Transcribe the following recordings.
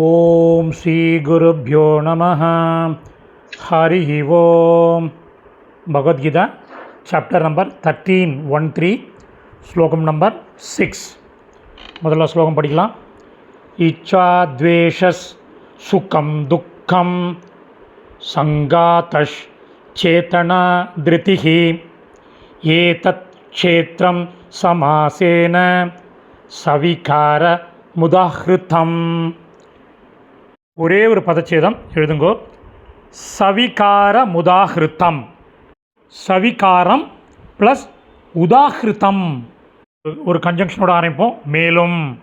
ஓம் ஸ்ரீ குருப்பியோ நம ஹரி ஓம். Bhagavad Gita chapter number thirteen one three ஸ்லோகம் நம்பர் சிக்ஸ் முதல்ல ஸ்லோகம் படிக்கலாம். இச்சா துவேஷஸ் சுகம் துக்கம் சங்காதஷ் சேத்தனா திருதிஹி. ஏதத் க்ஷேத்திரம் சமாசேன சவிகார முதாஹிருத்தம் ஒரே ஒரு பதச்சேதம் எழுதுங்கோ. சவிகார முதாகிருத்தம். சவிகாரம் ப்ளஸ் உதாகிருத்தம். ஒரு கன்ஜங்ஷனோட ஆரம்பிப்போம். மேலும்.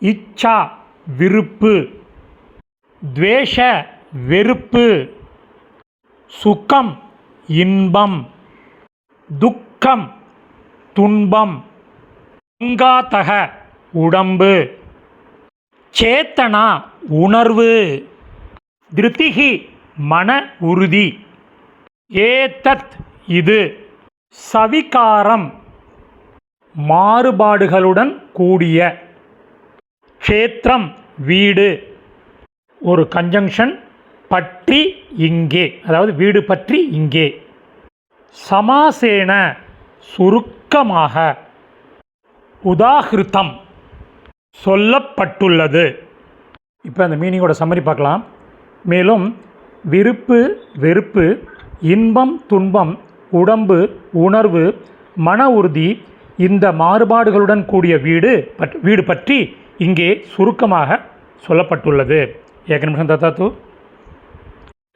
இச்சா விருப்பு. துவேஷ வெறுப்பு. சுக்கம் இன்பம். துக்கம் துன்பம். அங்காத்தக உடம்பு. சேத்தனா உணர்வு. திருத்திகி மன உறுதி. ஏதத் இது. சவிகாரம். மாறுபாடுகளுடன் கூடிய. க்ஷேத்திரம் வீடு. ஒரு கன்ஜங்ஷன் பற்றி இங்கே. அதாவது வீடு பற்றி இங்கே. சமாசேன சுருக்கமாக. உதாகிருத்தம். சொல்லப்பட்டுள்ளது. இப்போ அந்த மீனிங்கோட சம்மரி பார்க்கலாம். மேலும் விருப்பு வெறுப்பு இன்பம் துன்பம் உடம்பு உணர்வு மன உறுதி இந்த மாறுபாடுகளுடன் கூடிய வீடு பட் வீடு பற்றி இங்கே சுருக்கமாக சொல்லப்பட்டுள்ளது. ஏக நிமிஷம் தத்தாத்து.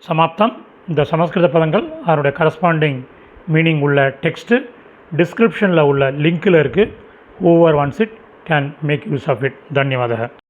சமாப்தம். இந்த சமஸ்கிருத பதங்கள் அதனுடைய கரஸ்பாண்டிங் மீனிங் உள்ள டெக்ஸ்ட்டு டிஸ்கிரிப்ஷனில் உள்ள லிங்க்கில் இருக்குது over once it can make use of it. धन्यवादः